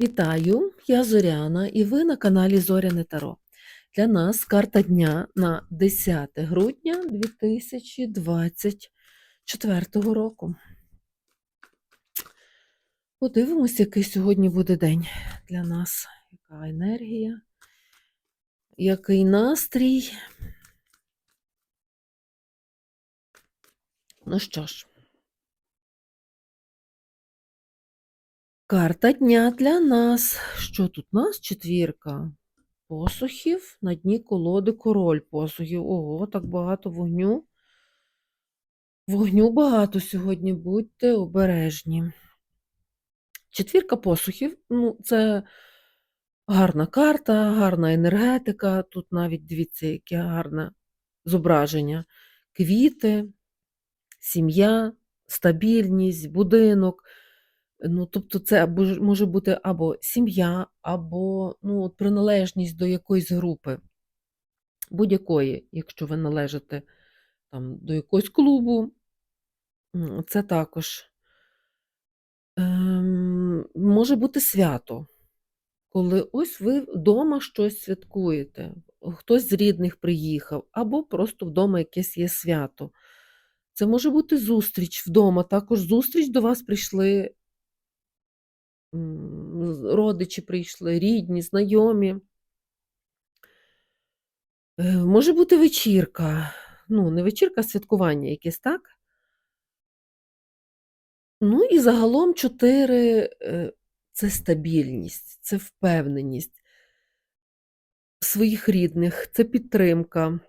Вітаю, я Зоряна, і ви на каналі Зоряне Таро. Для нас карта дня на 10 грудня 2024 року. Подивимось, який сьогодні буде день для нас. Яка енергія, який настрій. Ну що ж, карта дня для нас. Що тут у нас? Четвірка посухів, на дні колоди король посухів. Ого, так багато вогню. Вогню багато сьогодні, будьте обережні. Четвірка посухів, ну, це гарна карта, гарна енергетика. Тут навіть дивіться, яке гарне зображення. Квіти, сім'я, стабільність, будинок. Ну, тобто, це може бути або сім'я, або ну, приналежність до якоїсь групи, будь-якої, якщо ви належите там, до якогось клубу, це також ем, може бути свято, коли ось ви вдома щось святкуєте, хтось з рідних приїхав, або просто вдома якесь є свято. Це може бути зустріч вдома, також зустріч до вас прийшли родичі прийшли, рідні, знайомі. Е, Може бути вечірка. Ну, не вечірка, а святкування якесь, так? Ну і загалом чотири е, це стабільність, це впевненість своїх рідних, це підтримка.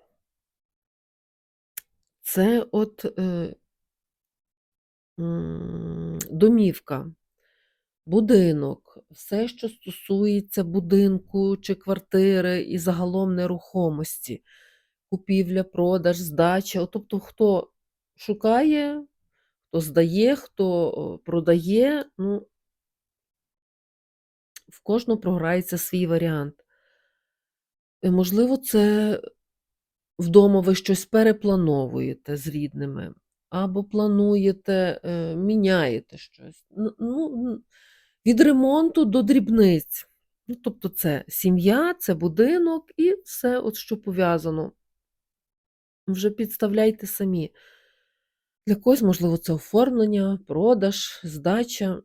Це от е, домівка, будинок, все, що стосується будинку чи квартири і загалом нерухомості, купівля, продаж, здача. Тобто, хто шукає, хто здає, хто продає, ну, в кожного програється свій варіант. Е, Можливо, це вдома ви щось переплановуєте з рідними, або плануєте, е, міняєте щось. Ну, від ремонту до дрібниць. Ну, тобто, це сім'я, це будинок і все, от що пов'язано. Вже підставляйте самі. Для когось, можливо, це оформлення, продаж, здача,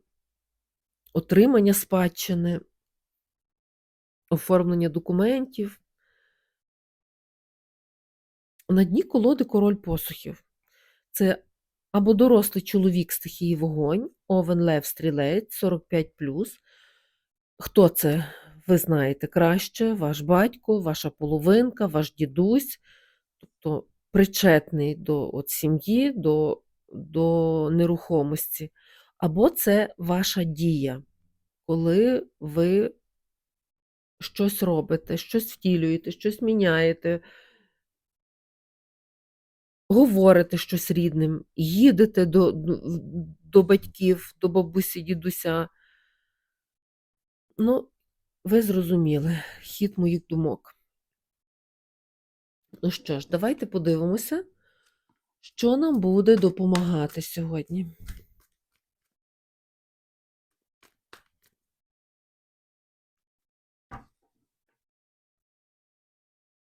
отримання спадщини, оформлення документів. На дні колоди король посухів. Це або дорослий чоловік стихії вогонь, овен лев стрілець 45. Хто це? Ви знаєте краще, ваш батько, ваша половинка, ваш дідусь, тобто причетний до от, сім'ї, до, до нерухомості. Або це ваша дія, коли ви щось робите, щось втілюєте, щось міняєте, говорите щось рідним, їдете до, до, до батьків, до бабусі, дідуся. Ну, ви зрозуміли хід моїх думок. Ну що ж, давайте подивимося, що нам буде допомагати сьогодні.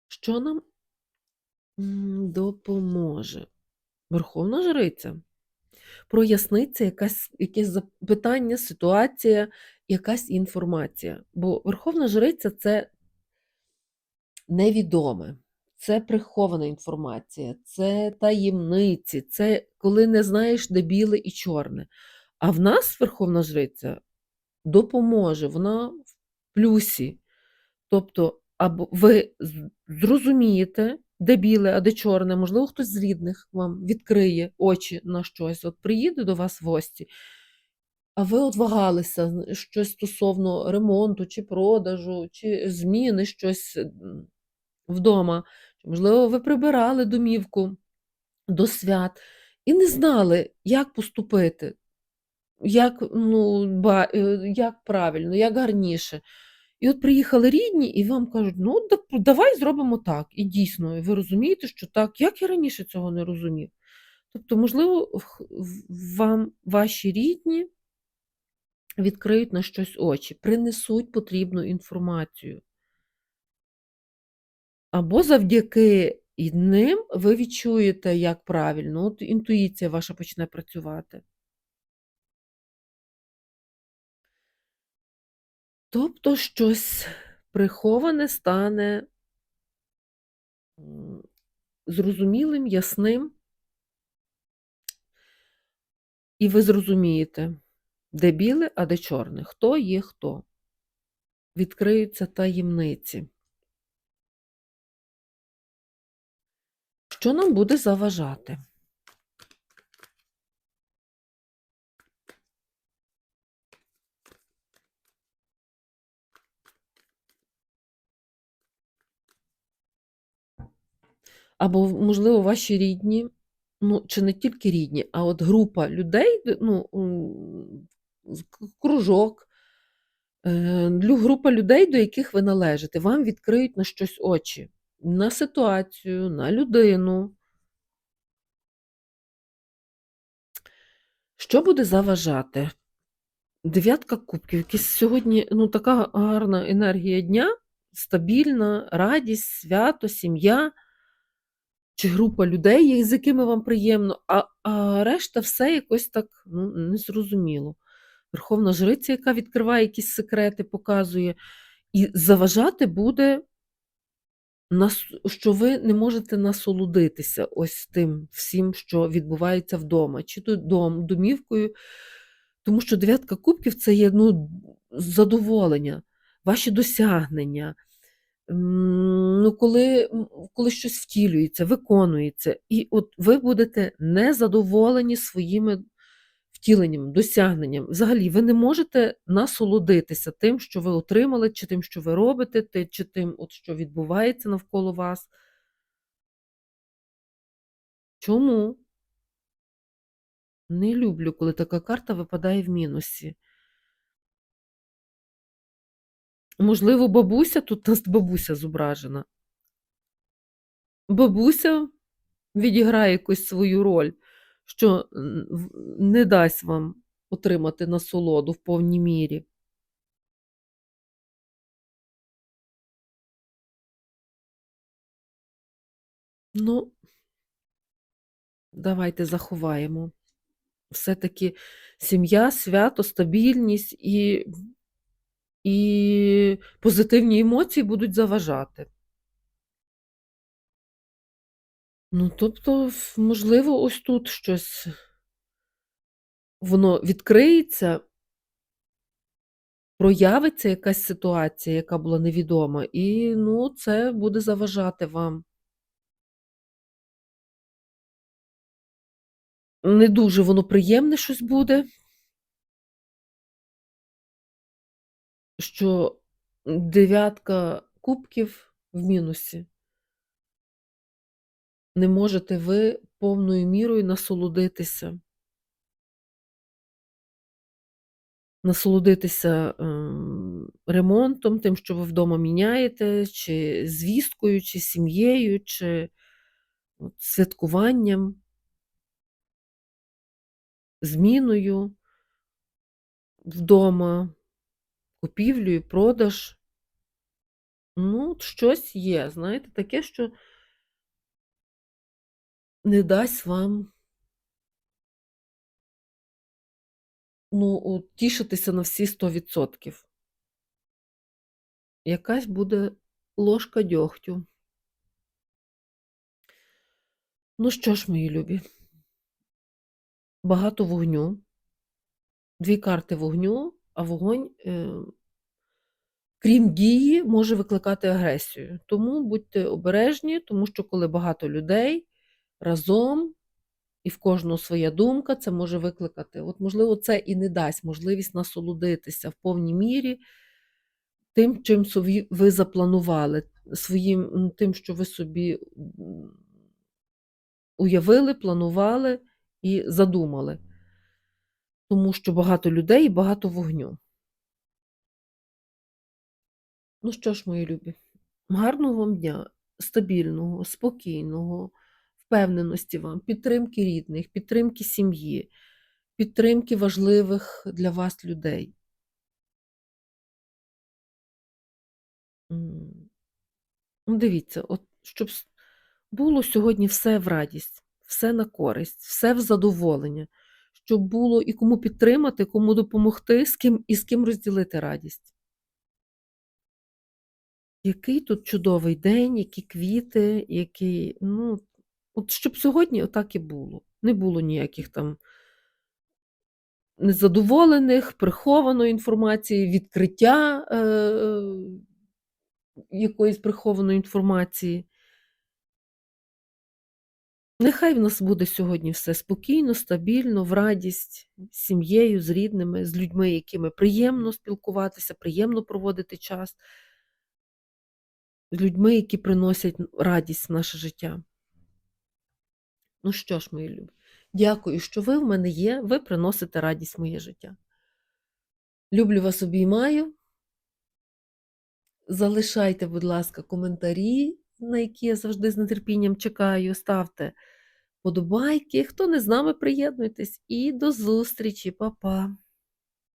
Що нам допоможе? Верховна Жриця. Проясниться якась, якесь запитання, ситуація, якась інформація. Бо Верховна Жриця це невідоме, це прихована інформація, це таємниці, це коли не знаєш, де біле і чорне. А в нас Верховна Жриця допоможе, вона в плюсі. Тобто, або ви зрозумієте, де біле, а де чорне, можливо, хтось з рідних вам відкриє очі на щось. От приїде до вас в гості, а ви от вагалися щось стосовно ремонту, чи продажу, чи зміни щось вдома. Можливо, ви прибирали домівку до свят і не знали, як поступити, як, ну, ба, е, як правильно, як гарніше. І от приїхали рідні, і вам кажуть, ну давай зробимо так. І дійсно, ви розумієте, що так, як я раніше цього не розумів. Тобто, можливо, вам ваші рідні відкриють на щось очі, принесуть потрібну інформацію. Або завдяки ним ви відчуєте, як правильно, от інтуїція ваша почне працювати. Тобто щось приховане стане зрозумілим, ясним, і ви зрозумієте, де біле, а де чорне, хто є хто. Відкриються таємниці. Що нам буде заважати? Або, можливо, ваші рідні, ну, чи не тільки рідні, а от група людей, ну, кружок, е, група людей, до яких ви належите, вам відкриють на щось очі, на ситуацію, на людину. Що буде заважати? Дев'ятка кубків. Якась сьогодні ну, така гарна енергія дня, стабільна, радість, свято, сім'я чи група людей, з якими вам приємно, а, а решта все якось так ну, незрозуміло. Верховна жриця, яка відкриває якісь секрети, показує, і заважати буде, що ви не можете насолодитися ось тим всім, що відбувається вдома, чи то дом, домівкою. Тому що дев'ятка кубків це є ну, задоволення, ваші досягнення. Ну, коли, коли щось втілюється, виконується, і от ви будете незадоволені своїми втіленням, досягненням. Взагалі, ви не можете насолодитися тим, що ви отримали, чи тим, що ви робите, чи тим, от, що відбувається навколо вас. Чому? Не люблю, коли така карта випадає в мінусі. Можливо, бабуся, тут нас бабуся зображена. Бабуся відіграє якусь свою роль, що не дасть вам отримати насолоду в повній мірі. Ну, давайте заховаємо. Все-таки сім'я, свято, стабільність і, і позитивні емоції будуть заважати. Ну, тобто, можливо, ось тут щось воно відкриється, проявиться якась ситуація, яка була невідома, і ну, це буде заважати вам. Не дуже воно приємне щось буде, що дев'ятка кубків в мінусі. Не можете ви повною мірою насолодитися. Насолодитися ем, ремонтом, тим, що ви вдома міняєте, чи звісткою, чи сім'єю, чи от, святкуванням, зміною вдома, купівлею, продаж. Ну, щось є, знаєте, таке, що не дасть вам ну, тішитися на всі 100%. Якась буде ложка дьогтю. Ну що ж, мої любі, багато вогню, дві карти вогню, а вогонь, е, крім дії, може викликати агресію. Тому будьте обережні, тому що коли багато людей разом і в кожного своя думка, це може викликати. От, можливо, це і не дасть можливість насолодитися в повній мірі тим, чим собі ви запланували, своїм тим, що ви собі уявили, планували і задумали тому що багато людей і багато вогню. Ну що ж, мої любі, гарного вам дня, стабільного, спокійного, впевненості вам, підтримки рідних, підтримки сім'ї, підтримки важливих для вас людей. Ну, дивіться, от щоб було сьогодні все в радість, все на користь, все в задоволення щоб було і кому підтримати, кому допомогти, з ким і з ким розділити радість. Який тут чудовий день, які квіти, який ну, от щоб сьогодні отак і було. Не було ніяких там незадоволених, прихованої інформації, відкриття, е, е, якоїсь прихованої інформації. Нехай в нас буде сьогодні все спокійно, стабільно, в радість, з сім'єю, з рідними, з людьми, якими приємно спілкуватися, приємно проводити час. З людьми, які приносять радість в наше життя. Ну що ж, мої любі, дякую, що ви в мене є, ви приносите радість в моє життя. Люблю вас, обіймаю. Залишайте, будь ласка, коментарі, на які я завжди з нетерпінням чекаю. Ставте подобайки. Хто не з нами, приєднуйтесь. І до зустрічі. Па-па.